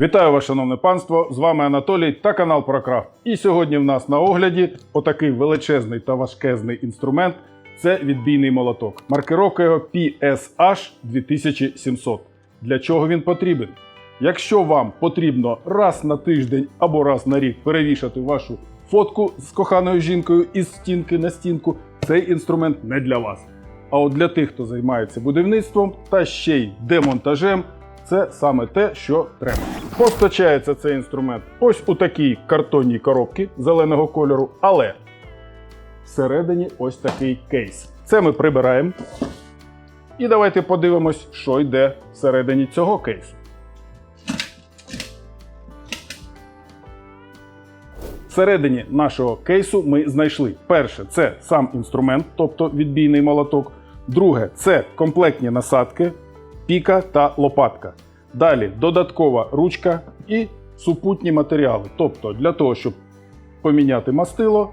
Вітаю вас, шановне панство! З вами Анатолій та канал ProCraft. І сьогодні в нас на огляді отакий величезний та важкезний інструмент. Це відбійний молоток. Маркировка його PSH 2700. Для чого він потрібен? Якщо вам потрібно раз на тиждень або раз на рік перевішати вашу фотку з коханою жінкою із стінки на стінку, цей інструмент не для вас. А от для тих, хто займається будівництвом та ще й демонтажем, це саме те, що треба. Постачається цей інструмент ось у такій картонній коробці зеленого кольору, але всередині ось такий кейс. Це ми прибираємо. І давайте подивимось, що йде всередині цього кейсу. Всередині нашого кейсу ми знайшли перше це сам інструмент, тобто відбійний молоток. Друге це комплектні насадки, піка та лопатка. Далі додаткова ручка і супутні матеріали. Тобто для того, щоб поміняти мастило,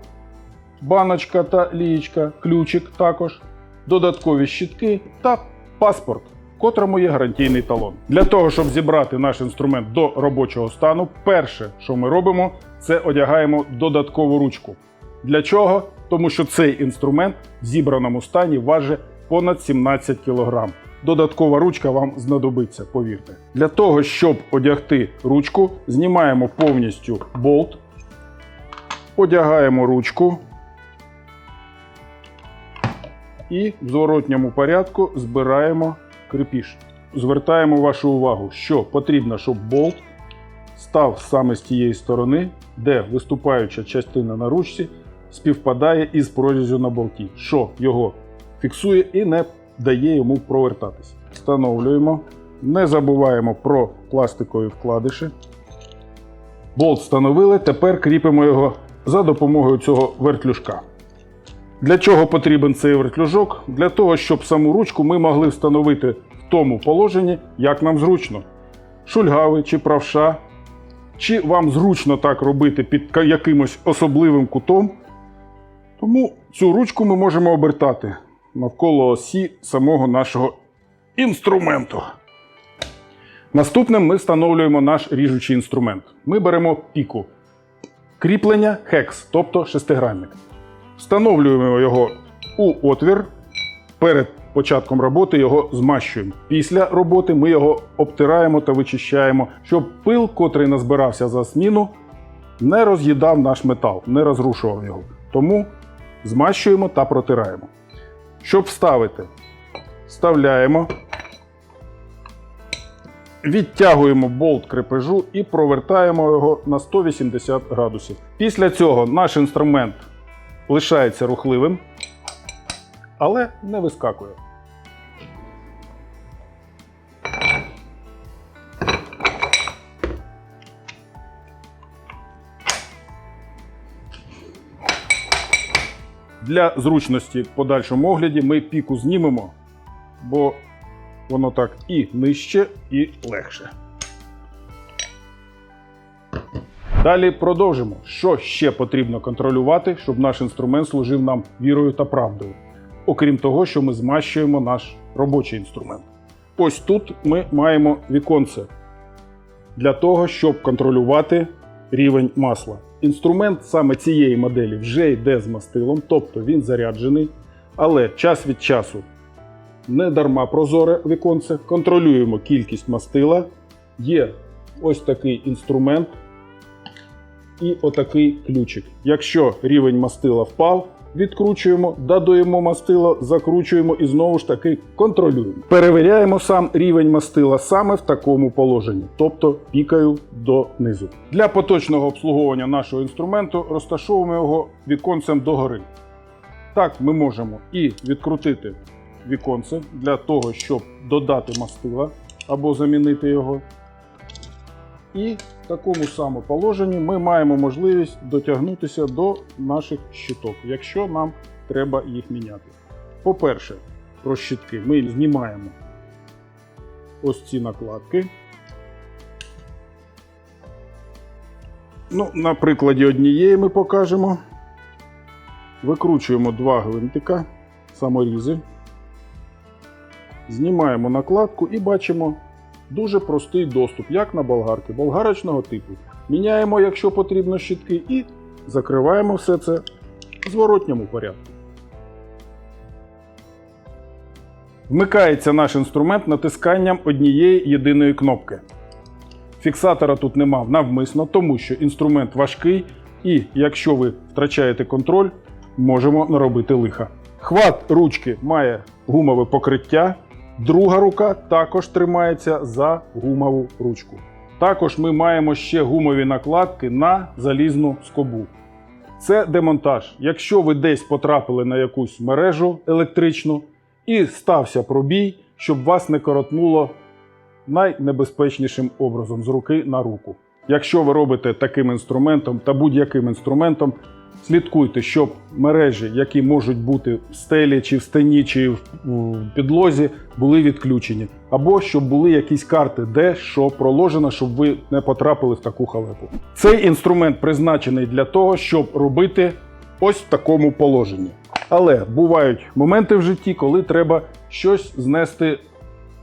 баночка та лієчка, ключик також, додаткові щітки та паспорт, котрому є гарантійний талон. Для того, щоб зібрати наш інструмент до робочого стану, перше, що ми робимо, це одягаємо додаткову ручку. Для чого? Тому що цей інструмент в зібраному стані важить понад 17 кг. Додаткова ручка вам знадобиться, повірте. Для того, щоб одягти ручку, знімаємо повністю болт, одягаємо ручку і в зворотньому порядку збираємо крепіж. Звертаємо вашу увагу, що потрібно, щоб болт став саме з тієї сторони, де виступаюча частина на ручці співпадає із прорізю на болті, що його фіксує і не дає йому провертатися. Встановлюємо. Не забуваємо про пластикові вкладиші. Болт встановили, тепер кріпимо його за допомогою цього вертлюжка. Для чого потрібен цей вертлюжок? Для того, щоб саму ручку ми могли встановити в тому положенні, як нам зручно. Шульгави чи правша, чи вам зручно так робити під якимось особливим кутом. Тому цю ручку ми можемо обертати навколо осі самого нашого інструменту. Наступним ми встановлюємо наш ріжучий інструмент. Ми беремо піку. Кріплення хекс, тобто шестигранник. Встановлюємо його у отвір. Перед початком роботи його змащуємо. Після роботи ми його обтираємо та вичищаємо, щоб пил, котрий назбирався за зміну, не роз'їдав наш метал, не розрушував його. Тому змащуємо та протираємо. Щоб вставити, вставляємо, відтягуємо болт крепежу і провертаємо його на 180 градусів. Після цього наш інструмент лишається рухливим, але не вискакує. Для зручності в подальшому огляді ми піку знімемо, бо воно так і нижче, і легше. Далі продовжимо. Що ще потрібно контролювати, щоб наш інструмент служив нам вірою та правдою. Окрім того, що ми змащуємо наш робочий інструмент. Ось тут ми маємо віконце для того, щоб контролювати рівень масла. Інструмент саме цієї моделі вже йде з мастилом, тобто він заряджений, але час від часу не дарма прозоре віконце. Контролюємо кількість мастила. Є ось такий інструмент і отакий ключик. Якщо рівень мастила впав, відкручуємо, додаємо мастило, закручуємо і знову ж таки контролюємо. Перевіряємо сам рівень мастила саме в такому положенні, тобто пікаю донизу. Для поточного обслуговування нашого інструменту розташовуємо його віконцем догори. Так, ми можемо і відкрутити віконце для того, щоб додати мастила або замінити його. І в такому самому положенні ми маємо можливість дотягнутися до наших щиток, якщо нам треба їх міняти. По-перше, про щитки ми знімаємо ось ці накладки. Ну, на прикладі однієї ми покажемо. Викручуємо два гвинтика, саморізи. Знімаємо накладку і бачимо Дуже простий доступ, як на болгарки, болгарочного типу. Міняємо, якщо потрібно, щітки, і закриваємо все це в зворотньому порядку. Вмикається наш інструмент натисканням однієї єдиної кнопки. Фіксатора тут нема навмисно, тому що інструмент важкий, і якщо ви втрачаєте контроль, можемо наробити лиха. Хват ручки має гумове покриття, друга рука також тримається за гумову ручку. Також ми маємо ще гумові накладки на залізну скобу. Це демонтаж. Якщо ви десь потрапили на якусь мережу електричну і стався пробій, щоб вас не коротнуло найнебезпечнішим образом з руки на руку. Якщо ви робите таким інструментом та будь-яким інструментом, слідкуйте, щоб мережі, які можуть бути в стелі, чи в стіні, чи в підлозі, були відключені, або щоб були якісь карти, де що проложено, щоб ви не потрапили в таку халепу. Цей інструмент призначений для того, щоб робити ось в такому положенні. Але бувають моменти в житті, коли треба щось знести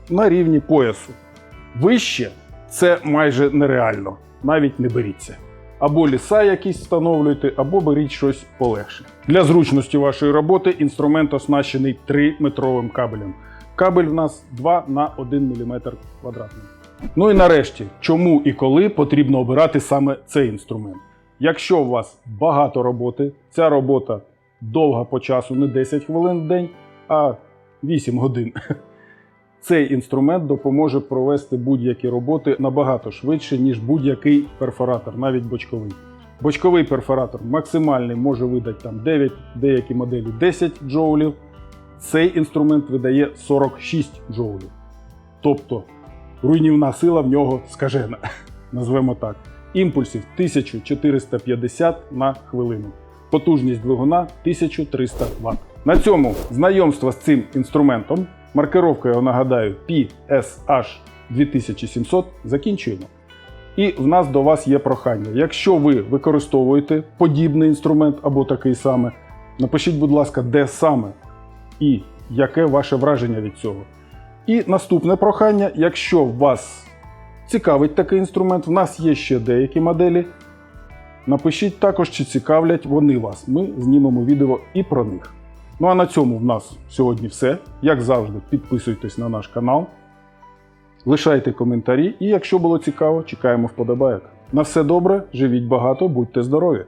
на рівні поясу. Вище це майже нереально. Навіть не беріться. Або ліса якісь встановлюйте, або беріть щось полегше. Для зручності вашої роботи інструмент оснащений 3-метровим кабелем. Кабель в нас 2 на 1 мм квадратний. Ну і нарешті, чому і коли потрібно обирати саме цей інструмент. Якщо у вас багато роботи, ця робота довга по часу, не 10 хвилин в день, а 8 годин. Цей інструмент допоможе провести будь-які роботи набагато швидше, ніж будь-який перфоратор, навіть бочковий. Бочковий перфоратор максимальний може видати там 9, деякі моделі 10 джоулів. Цей інструмент видає 46 джоулів. Тобто руйнівна сила в нього скажена, назвемо так. Імпульсів 1450 на хвилину. Потужність двигуна 1300 Вт. На цьому знайомство з цим інструментом, маркировка, я нагадаю, PSH 2700, закінчуємо. І в нас до вас є прохання. Якщо ви використовуєте подібний інструмент або такий саме, напишіть, будь ласка, де саме і яке ваше враження від цього. І наступне прохання: якщо вас цікавить такий інструмент, в нас є ще деякі моделі. Напишіть також, чи цікавлять вони вас. Ми знімемо відео і про них. Ну а на цьому в нас сьогодні все. Як завжди, підписуйтесь на наш канал, лишайте коментарі, і якщо було цікаво, чекаємо вподобайок. На все добре, живіть багато, будьте здорові!